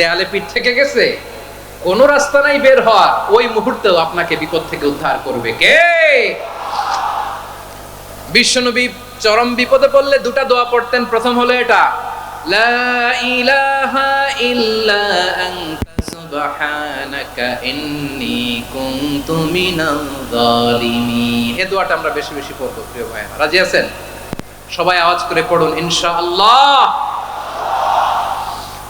দেয়ালে পিঠ থেকে গেছে। কোন রাস্তা নাই বের হওয়ার ওই মুহূর্তেও আপনাকে বিপদ থেকে উদ্ধার করবে। কে? বিশ্বনবী চরম বিপদে পড়লে দুটা দোয়া পড়তেন। প্রথম হলো এটা আমরা বেশি বেশি পড়ব, প্রিয় ভাইরা রাজি আছেন? সবাই আওয়াজ করে পড়ুন, ইনশাআল্লাহ।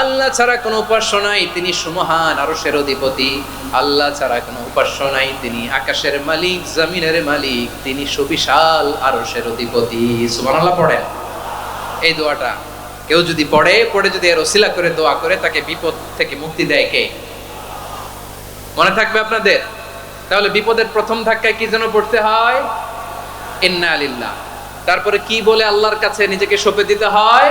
আল্লাহ ছাড়া কোনো উপাস্য নাই, তিনি সুমহান আরশের অধিপতি। আল্লাহ ছাড়া কোনো উপাস্য নাই, তিনি আকাশের মালিক, জমিনের মালিক, তিনি সুবিশাল আরশের অধিপতি। সুবহানাল্লাহ পড়েন এই দোয়াটা কেউ যদি পড়ে পড়ে যদি এর ওসিলা করে, দোয়া করে, তাকে বিপদ থেকে মুক্তি দেয় কে? মনে থাকবে আপনাদের? তাহলে বিপদের প্রথম ধাক্কায় কি যেন পড়তে হয়? ইন্না আলিল্লাহ তারপরে কি বলে আল্লাহর কাছে নিজেকে সঁপে দিতে হয়?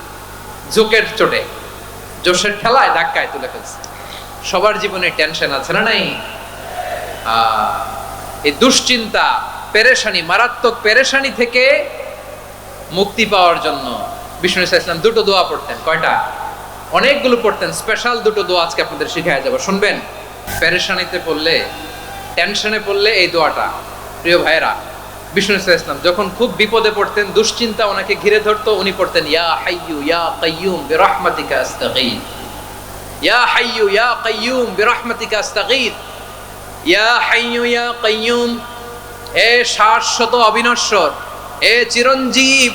জোকের চোটে। জোশের ঠেলায় ধাক্কায় তুলে ফেলছে। সবার জীবনে টেনশন আছে না নাই? এই দুশ্চিন্তা, পেরেশানি, মারাত্মক পেরেশানি থেকে মুক্তি পাওয়ার জন্য বিষ্ণু ইসলাম দুটো দোয়া পড়তেন। কয়টা? অনেকগুলো পড়তেন। স্পেশাল দুটো দোয়া আজকে আপনাদের শিখায় যাব। শুনবেন, পেরেশানিতে পড়লে, টেনশনে পড়লে এই দোয়াটা। প্রিয় ভাইরা বিষ্ণু ইসলাম যখন খুব বিপদে পড়তেন, দুশ্চিন্তা ওনাকে ঘিরে ধরতো, উনি পড়তেন, ইয়া হাইয়ু ইয়া কাইয়ুম ইয়া হাইয়ু ইয়া কাইয়ুম ইয়া হাইয়ু ইয়া কাইয়ুম এ শাশ্বত অবিনশ্বর এ চিরঞ্জীব,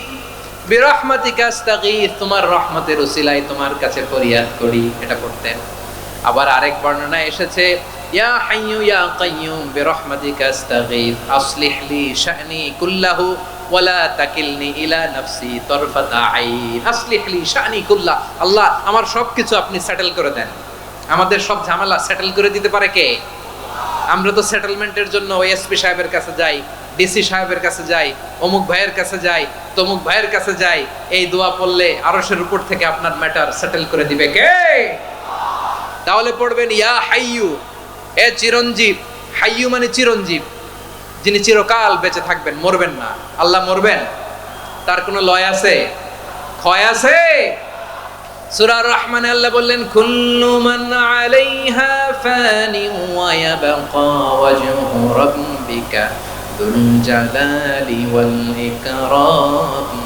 বিরহমাতিকা আস্তাগীথ তোমার রহমতের উসিলায় তোমার কাছে ফরিয়াদ করি। এটা করতেন আবার আরেক বর্ণনা এসেছে ইয়া হাইয়ু ইয়া কাইয়ুম বিরহমাতিকা আস্তাগীথ আসলিহ লি শা'নি কুল্লাহু ওয়ালা তাকিলনি ইলা নাফসি তরফাতা আইন আসলিহ লি শা'নি কুল্লাহ আল্লাহ আমার সবকিছু আপনি সেটেল করে দেন। আমাদের সব ঝামেলা সেটেল করে দিতে পারে কে? আমরা তো সেটেলমেন্টের জন্য এসপি সাহেবের কাছে যাই ডিসি সাহেবের কাছে যাই, অমুক ভাইয়ের কাছে যাই, তমুক ভাইয়ের কাছে যাই, এই দোয়া পড়লে আরশের উপর থেকে আপনার ম্যাটার সেটেল করে দিবে কে? তাহলে পড়বেন ইয়া হাইয়ু এ চিরঞ্জীব, হাইয়ু মানে চিরঞ্জীব। যিনি চিরকাল বেঁচে থাকবেন, মরবেন না। আল্লাহ মরবেন। তার কোনো লয় আছে? ক্ষয় আছে? সূরা রহমান আল্লাহ বললেন, কুল্লু মান আলাইহা ফানি ওয়া ইয়াবকা ওয়াজহু রাব্বিকা যুল জালালি ওয়াল ইকরাম।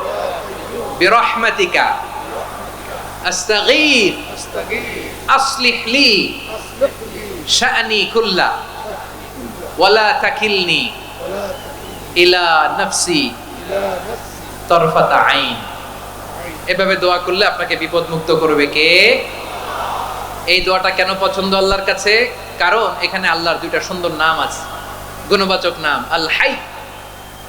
বিরহমাতিকা আস্তাগীথ أصلح لي شأني كله ولا تكلني إلى نفسي طرفة عين এভাবে দোয়া করলে আপনাকে বিপদ মুক্ত করবে কে এই দোয়াটা কেন পছন্দ আল্লাহর কাছে কারণ এখানে আল্লাহর দুইটা সুন্দর নাম আছে গুণবাচক নাম আল হাই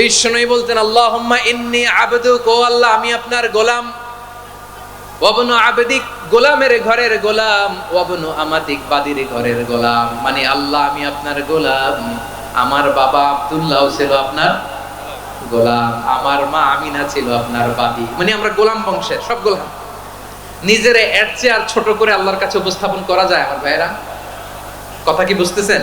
বিষ্ণুই বলতেন, আল্লাহুম্মা ইন্নী আবদুক, ও আল্লাহ, আমি আপনার গোলাম। ওয়াবনু আবেদিক গোলামের ঘরের গোলাম, ওয়াবনু আমাতিক বাদির ঘরের গোলাম। মানে আল্লাহ, আমি আপনার গোলাম। আমার বাবা আব্দুল্লাহ ছিল আপনার গোলাম। আমার মা আমিনা ছিল আপনার বাদি। মানে আমরা গোলাম বংশের, সব গোলাম। নিজেরে এর চেয়ে আর ছোট করে আল্লাহর কাছে উপস্থাপন করা যায় আমার ভাইয়েরা? কথা কি বুঝতেছেন?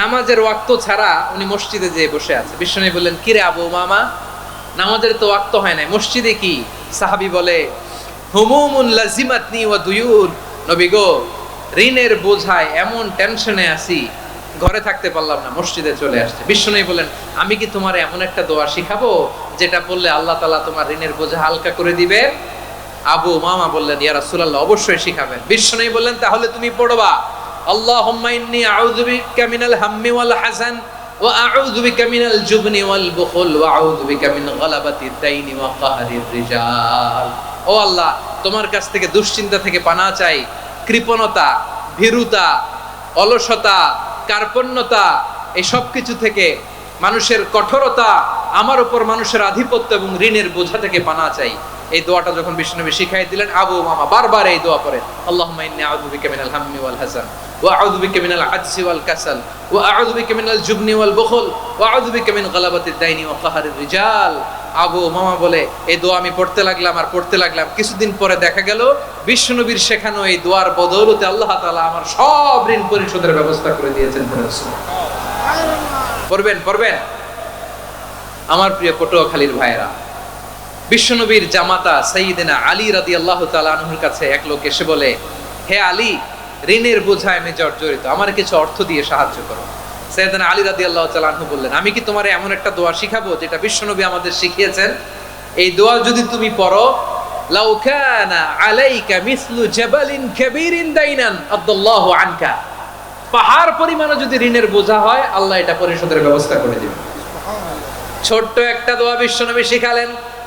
নামাজের ওয়াক্ত ছাড়া উনি মসজিদে যেয়ে বসে আছে। বিষ্ণু বললেন, কিরে আবু মামা নামাজের তো ওয়াক্ত হয় নাই। মসজিদে কি? সাহাবি বলে, হুমুমুন লাজিমাতনি ওয়া দুয়ুন নবী গো, ঋণের বোঝায় এমন টেনশনে আছি, ঘরে থাকতে পারলাম না, মসজিদে চলে আসছে। বিশ্বনবী বলেন আমি কি তোমার এমন একটা দোয়া শিখাবো, যেটা বললে আল্লাহ তালা তোমার ঋণের বোঝা হালকা করে দিবে আবু মামা বললেন, ইয়া রাসূলুল্লাহ, অবশ্যই শিখাবেন। বিশ্বনবী বললেন, তাহলে তুমি পড়বা। হাম্মি ওয়াল হাসান ওয়া আউযু বিকা মিনাল জুবনি ওয়াল বুখল ওয়া আউযু বিকা মিন গালাবাতি দাইনি ওয়া কাহরির রিজাল। ও আল্লাহ, তোমার কাছ থেকে দুশ্চিন্তা থেকে পানা চাই, কৃপণতা, ভীরুতা, অলসতা, কার্পণ্যতা, এই সব কিছু থেকে মানুষের কঠোরতা, আমার উপর মানুষের আধিপত্য এবং ঋণের বোঝা থেকে পানা চাই। এই দোয়াটা যখন বিষ্ণুনবী শিখাই দিলেন, আবু মামা বারবার এই দোয়া পড়ে আল্লাহুম্মা ইন্নী আউযু বিকা মিনাল হাম্মি ওয়াল হাসান। কাসাল ওয়া আউযু বিকা মিনাল জুবনি ওয়াল বুখল ওয়া আউযু বিকা মিন গালাবাতিদ দাইনি ওয়া কাহরির রিজাল। আবু মামা বলে এই দোয়া আমি পড়তে লাগলাম আর পড়তে লাগলাম। কিছুদিন পরে দেখা গেল বিষ্ণুনবীর শেখানো এই দোয়ার বদৌলতে আল্লাহ তাআলা আমার সব ঋণ পরিশোধের ব্যবস্থা করে দিয়েছেন পড়বেন পড়বেন। আমার প্রিয় পটুয়াখালীর ভাইয়েরা, বিশ্বনবীর জামাতা সাইয়েদিনা আলী রাদি আল্লাহ তালুর কাছে এক লোক এসে বলে, হে আলী ঋণের বোঝায় আমি জর্জরিত। আমার কিছু অর্থ দিয়ে সাহায্য করো। সৈয়দানা আলী রাদি আল্লাহ তালু বললেন, আমি কি তোমার এমন একটা দোয়া শিখাবো যেটা বিশ্বনবী আমাদের শিখিয়েছেন? এই দোয়া যদি তুমি পড়ো, লাউ কানা আলাইকা মিসলু জাবালিন কাবীরিন দাইনান আব্দুল্লাহু আনকা। পাহাড় পরিমাণে যদি ঋণের বোঝা হয়, আল্লাহ এটা পরিশোধের ব্যবস্থা করে দিবে ছোট্ট একটা দোয়া বিশ্বনবী শিখালেন।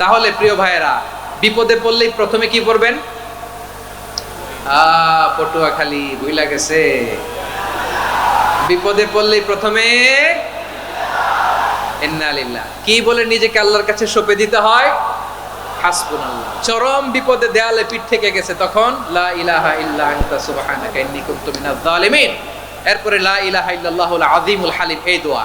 তাহলে প্রিয় ভাইয়েরা, বিপদে পড়লেই প্রথমে কি আ পটুয়া খালি বুইলা গেছে? বিপদে পড়লেই প্রথমে কি বলে নিজেকে আল্লাহর কাছে সঁপে দিতে হয়? চরম বিপদে দেয়ালে পিঠ থেকে গেছে তখন, লা ইলাহা ইল্লা আনতা সুবহানাকা ইন্নী কুনতু মিনাজ জালিমিন এরপরে লা ইলাহা ইল্লাল্লাহুল আযীমুল হালিম, এই দোয়া।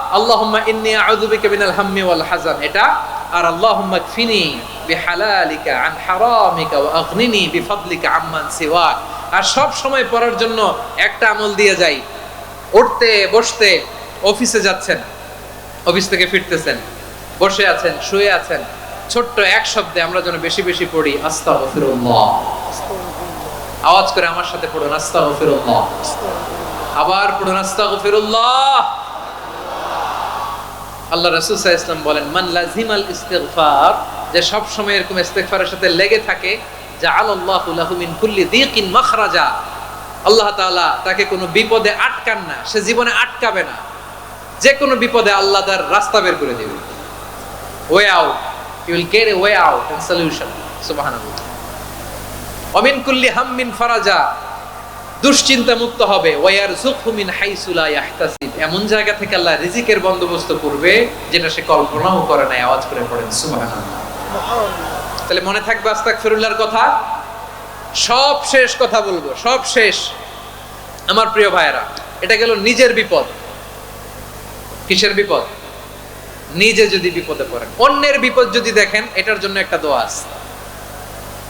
আল্লাহুম্মা ইন্নী আউযু বিকা মিনাল হাম্মি ওয়াল হাজান। এটা, আর আল্লাহুম্মা কফিনি বিহালালিকা আন হারামিকা ওয়া আগনিনি বিফাদলিকা আম্মান সিওয়াক। আর সব সময় পড়ার জন্য একটা আমল দিয়ে যাই। উঠতে, বসতে, অফিসে যাচ্ছেন, অফিস থেকে ফিরতেছেন, বসে আছেন, শুয়ে আছেন। ছোট্ট এক শব্দে আমরা যেন বেশি বেশি পড়ি, আস্তাগফিরুল্লাহ। আওয়াজ করে আমার সাথে পড়ুন, আস্তাগফিরুল্লাহ। আবার পড়ুন, আস্তাগফিরুল্লাহ। আল্লাহ রাসূল ওয়াসাল্লাম বলেন, মান লাজিমাল ইস্তিগফার যে সব সময় এরকম ইস্তিগফারের সাথে লেগে থাকে, জাআলাল্লাহু লাহু মিন কুল্লি দিকিন মাখরাজা আল্লাহ তাআলা তাকে কোনো বিপদে আটকান না, সে জীবনে আটকাবে না। যে কোনো বিপদে আল্লাহ তার রাস্তা বের করে দেবে। Way out you will get a way out and solution সুবহানাল্লাহ। অমিন কুল্লি হাম্মিন ফারাজা দুশ্চিন্তা মুক্ত হবে ওয়ার জুকহুমিন হাইসুলা ইয়াহতাসিব। এমন জায়গা থেকে আল্লাহ রিজিকের বন্দোবস্ত করবে যেটা সে কল্পনাও করে নাই, আওয়াজ করে পড়েন, সুবহানাল্লাহ। তাহলে মনে থাকবে আস্তাগফিরুল্লাহর কথা? সব শেষ কথা বলব, সব শেষ। আমার প্রিয় ভাইয়েরা, এটা গেল নিজের বিপদ। কিসের বিপদ? নিজে যদি বিপদে পড়েন। অন্যের বিপদ যদি দেখেন, এটার জন্য একটা দোয়া আছে।